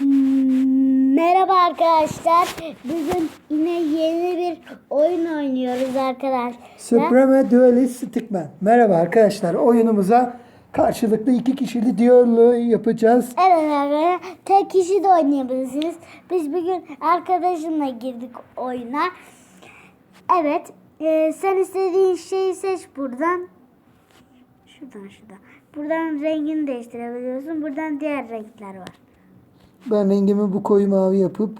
Merhaba arkadaşlar. Bugün yine yeni bir oyun oynuyoruz arkadaşlar. Supreme Duelist Stickman. Merhaba arkadaşlar. Oyunumuza karşılıklı iki kişili diyaloğu yapacağız. Evet arkadaşlar. Tek kişi de oynayabilirsiniz. Biz bugün arkadaşımla girdik oyuna. Evet. e, sen istediğin şeyi seç buradan. Şuradan şuradan. Buradan rengini değiştirebiliyorsun. Buradan diğer renkler var. Ben rengimi bu koyu mavi yapıp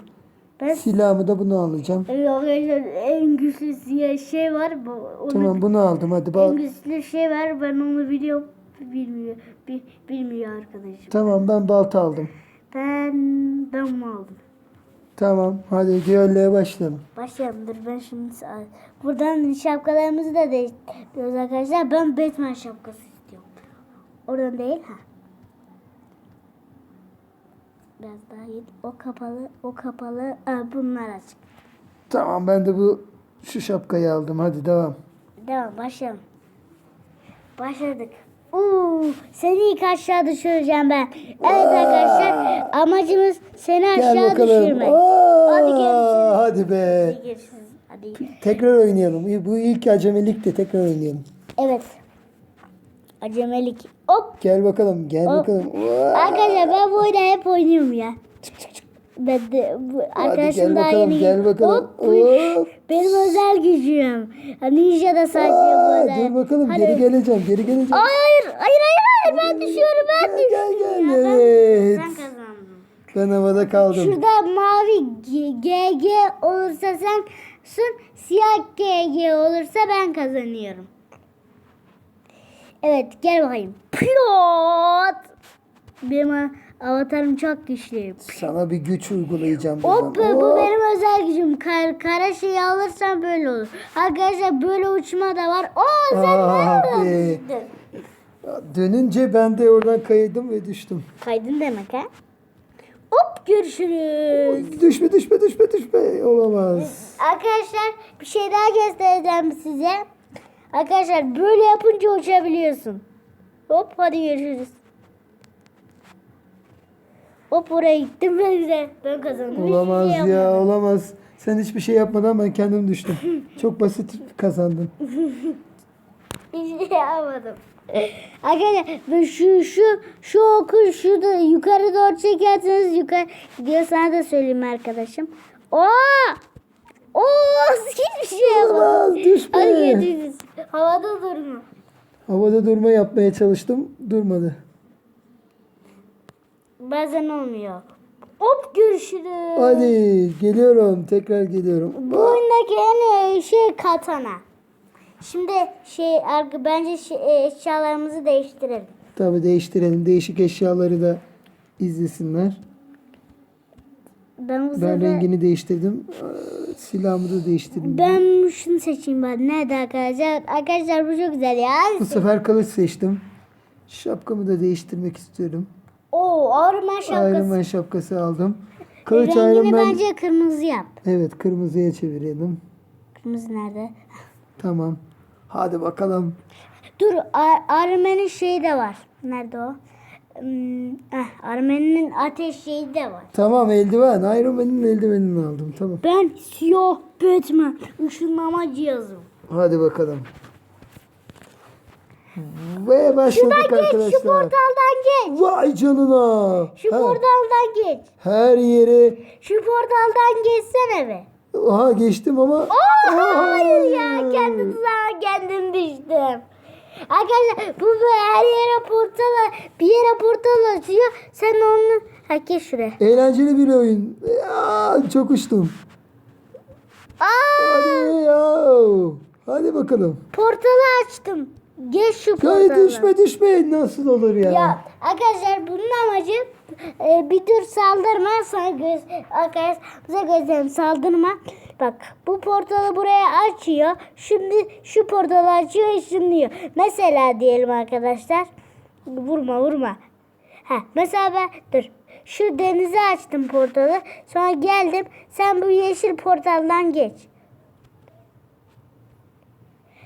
Ben silahımı da bunu alacağım. Evet arkadaşlar en güçlü siyah şey var. Bu, onu Tamam bunu aldım. Hadi En bak. güçlü şey var ben onu biliyorum. Bilmiyor. Bi, bilmiyor arkadaşım. Tamam ben balta aldım. Ben mi aldım? Tamam hadi düelloya başlayalım. Başlayalım dur ben şimdi buradan şapkalarımızı da değiştiriyoruz arkadaşlar. Ben Batman şapkası istiyorum. Oradan değil ha. Biraz daha iyi. O kapalı, o kapalı. Aa, bunlar açık. Tamam ben de bu şu şapkayı aldım. Hadi devam. Devam başlayalım. Başladık. Uuu seni ilk aşağı düşüreceğim ben. Evet arkadaşlar amacımız seni Gel aşağı bakalım. düşürmek. Aa, Hadi görüşürüz. Hadi be. Hadi görüşürüz. Hadi. Tekrar oynayalım. Bu ilk acemilik de tekrar oynayalım. Evet. Acemelik. Hop. Gel bakalım. Gel Hop. bakalım. Arkadaşlar ben bu oyunu hep oynuyorum ya. Ben de bu arkadaşım gel daha bakalım. yeni Gel bakalım. Hop. Hop. Benim özel gücüm. Ninja da sadece Aa, bu özel. dur bakalım Hadi. geri geleceğim geri geleceğim. Hayır hayır hayır hayır ben düşüyorum ben Gel, düşüyorum. gel, Ya ben- evet. Ben kazandım. Ben havada kaldım. Şurada mavi GG olursa sen sun, siyah GG olursa ben kazanıyorum. Evet gel bakayım. Pilot. Benim avatarım çok güçlü. Sana bir güç uygulayacağım Hop bu Hop. benim özel gücüm. Kar, kara şeyi alırsam böyle olur. Arkadaşlar böyle uçma da var. Oo sen düştün? Dönünce ben de oradan kaydım ve düştüm. Kaydın demek ha? Hop görüşürüz. Düşme düşme düşme düşme. Olamaz. Arkadaşlar bir şey daha göstereceğim size. Arkadaşlar böyle yapınca uçabiliyorsun. Hop hadi görüşürüz. Hop oraya gittim ben de. Ben kazandım. Hiçbir Olamaz şey ya yapmadım. olamaz. Sen hiçbir şey yapmadan ben kendim düştüm. Çok basit kazandın. Hiçbir şey yapmadım. Arkadaşlar şu şu şu oku şu da yukarı doğru çekerseniz yukarı gidiyor sana da söyleyeyim arkadaşım. Oo! Oo! Hiçbir şey yapmadım. Olamaz Hadi düşme. görüşürüz. Havada durma. Havada durma yapmaya çalıştım. Durmadı. Bazen olmuyor. Hop görüşürüz. Hadi geliyorum. Tekrar geliyorum. Bu oyundaki en şey katana. Şimdi şey bence şey, e, eşyalarımızı değiştirelim. Tabii değiştirelim. Değişik eşyaları da izlesinler. Ben bu Ben sefer rengini değiştirdim. Silahımı da değiştirdim. ben şunu seçeyim ben. Nerede arkadaşlar? Arkadaşlar bu çok güzel ya. Bu sefer kılıç seçtim. Şapkamı da değiştirmek istiyorum. Oo Iron Man Iron şapkası. Man şapkası aldım. Kılıç Rengini Iron Man. bence kırmızı yap. Evet kırmızıya çevirelim. Kırmızı nerede? Tamam. Hadi bakalım. Dur Ar- Iron Man'in şeyi de var. Nerede o? Eh, Iron Man'in ateş şeyi de var. Tamam eldiven. Iron Man'in eldivenini aldım. Tamam. Ben siyah Batman ışınlama cihazım. Hadi bakalım. Ve başladık Geç şu arkadaşlar. portaldan geç. Vay canına. Şu her, portaldan geç. her yere. Şu portaldan geçsene be. Oha geçtim ama. Oo, hayır ya kendim sana kendim düştüm. Arkadaşlar bu böyle her yere portal bir yere portal açıyor. Sen onu geç şuraya. Eğlenceli bir oyun. Ya, çok uçtum. Aa, Hadi ya. Hadi bakalım. portalı açtım. Geç şu Ya portalı. düşme düşme. Nasıl olur ya? Ya arkadaşlar bunun amacı e, bir tür saldırma sana göz arkadaşlar bize gözlerim saldırma. Bak bu portalı buraya açıyor. Şimdi şu portalı açıyor ışınlıyor. Mesela diyelim arkadaşlar. Vurma vurma. Ha mesela ben dur. Şu denize açtım portalı. Sonra geldim. Sen bu yeşil portaldan geç.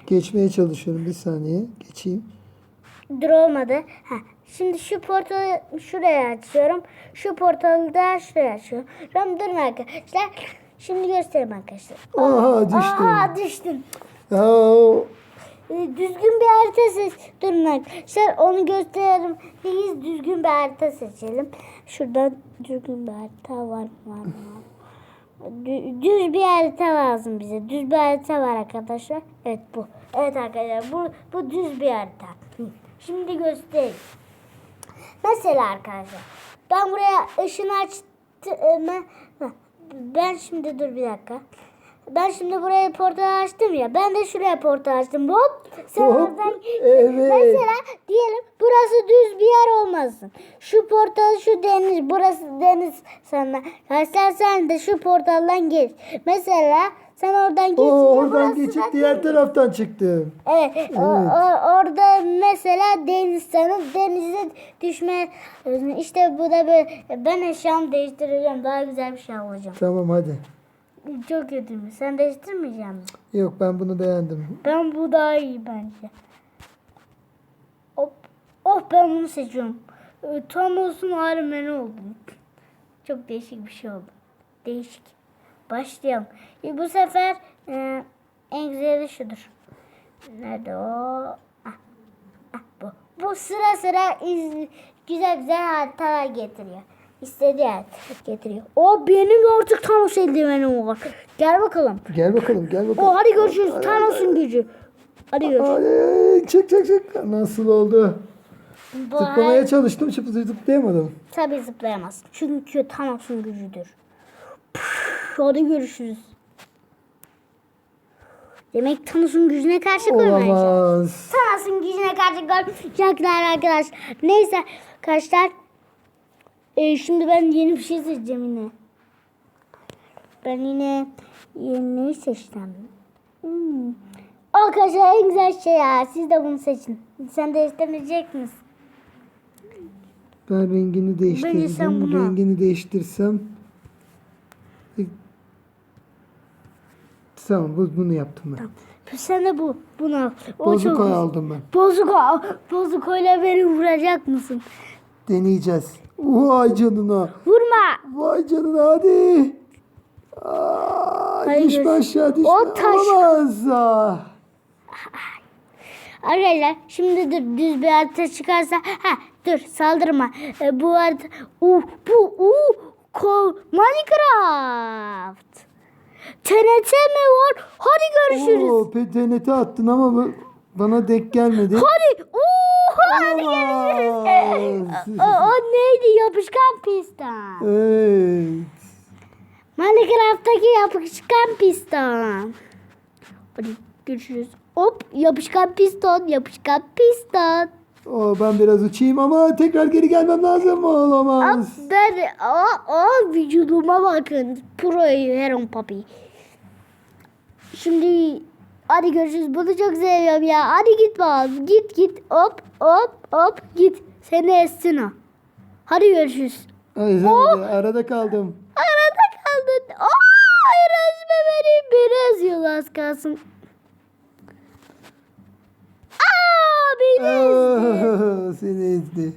Geçmeye çalışıyorum bir saniye. Geçeyim. Dur olmadı. Ha, Şimdi şu portalı şuraya açıyorum. Şu portalı da şuraya açıyorum. Durun arkadaşlar. Şimdi göstereyim arkadaşlar. Aha düştüm. Aha düştüm. Ya, Ee, Düzgün bir harita seç. Durun arkadaşlar onu gösterelim. Biz düzgün bir harita seçelim. Şurada düzgün bir harita var mı? Var mı? Dü- Düz bir harita lazım bize. Düz bir harita var arkadaşlar. Evet bu. Evet arkadaşlar bu, bu düz bir harita. Şimdi göstereyim. Mesela arkadaşlar ben buraya ışını açtım. Ben şimdi dur bir dakika. Ben şimdi buraya portal açtım ya. Ben de şuraya portal açtım. Hop. Sen Hop, oradan evet. Mesela diyelim burası düz bir yer olmasın. Şu portal şu deniz. Burası deniz sana. Arkadaşlar sen de şu portaldan geç. Mesela sen oradan geçince o oradan geçip diğer deniz. taraftan çıktım. Evet, o- o- orada mesela deniz sanıp denize düşme. İşte bu da böyle. Ben eşyamı değiştireceğim. Daha güzel bir şey alacağım. Tamam hadi. Çok kötü mü? Sen değiştirmeyecek misin? Yok ben bunu beğendim. Ben bu daha iyi bence. Hop. Oh ben bunu seçiyorum. Ee, Tam olsun Iron oldum. Çok değişik bir şey oldu. Değişik. Başlayalım. E, bu sefer e, en güzeli şudur. Nerede o? Ah, ah, bu. Bu sıra sıra iz, güzel güzel haritalar getiriyor. İstediği harita getiriyor. O benim artık Thanos eldivenim var. Gel bakalım. Gel bakalım gel bakalım. O hadi görüşürüz. Thanos'un gücü. Hadi görüşürüz. Ay, çık çık çık. Nasıl oldu? Bu Zıplamaya hay- çalıştım çıp zıplayamadım. tabii zıplayamaz. Çünkü Thanos'un gücüdür. Püf, hadi görüşürüz. Demek Thanos'un gücüne karşı koymayacağız. Thanos'un gücüne karşı koymayacaklar arkadaşlar. Neyse arkadaşlar. Ee, şimdi ben yeni bir şey seçeceğim yine. Ben yine yeni neyi seçtim? Hmm. Arkadaşlar en güzel şey ya. Siz de bunu seçin. Sen de istemeyecek misin? Ben rengini değiştirdim. bunu. Rengini değiştirsem. E, Tamam bu, bunu yaptım ben. Sen de bu. Bunu al. O çok Bozukoy güzel. aldım ben. Bozuko, Bozuko'yla beni vuracak mısın? Deneyeceğiz. Vay canına. Vurma. Vay canına hadi. Aa, Hadi düşme aşağı düşme. O taş- Olamaz. Arkadaşlar şimdi dur düz bir harita çıkarsa ha dur saldırma. E, bu harita uh, bu uh, ko, Minecraft. TNT mi var? Hadi görüşürüz. Oo, PTNT attın ama bana denk gelmedi. Hadi. Uh, hadi görüşürüz. O, o neydi? Yapışkan piston. Evet. Minecraft'taki yapışkan piston. Hadi görüşürüz. Hop yapışkan piston, yapışkan piston. Oo, ben biraz uçayım ama tekrar geri gelmem lazım. Hop, Olamaz. ben aa, aa, vücuduma bakın. Pro Heron Papi. Şimdi hadi görüşürüz. Bunu çok seviyorum ya. Hadi git bakalım. Git git. Hop hop hop git. Seni essin o. Hadi görüşürüz. Ay, Oh! arada kaldım. Arada kaldın. Aa, resme beni biraz yol az kalsın. Aa, beni ezdi. Seni ezdi.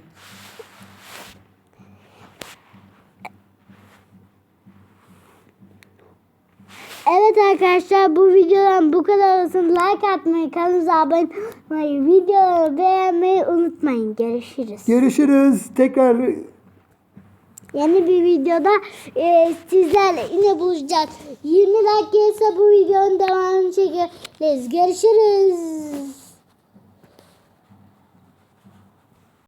Evet arkadaşlar bu videodan bu kadar olsun. Like atmayı, kanalımıza abone olmayı, videoları beğenmeyi unutmayın. Görüşürüz. Görüşürüz. Tekrar Yeni bir videoda e, sizlerle yine buluşacağız. 20 like gelirse bu videonun devamını çekeriz. Görüşürüz.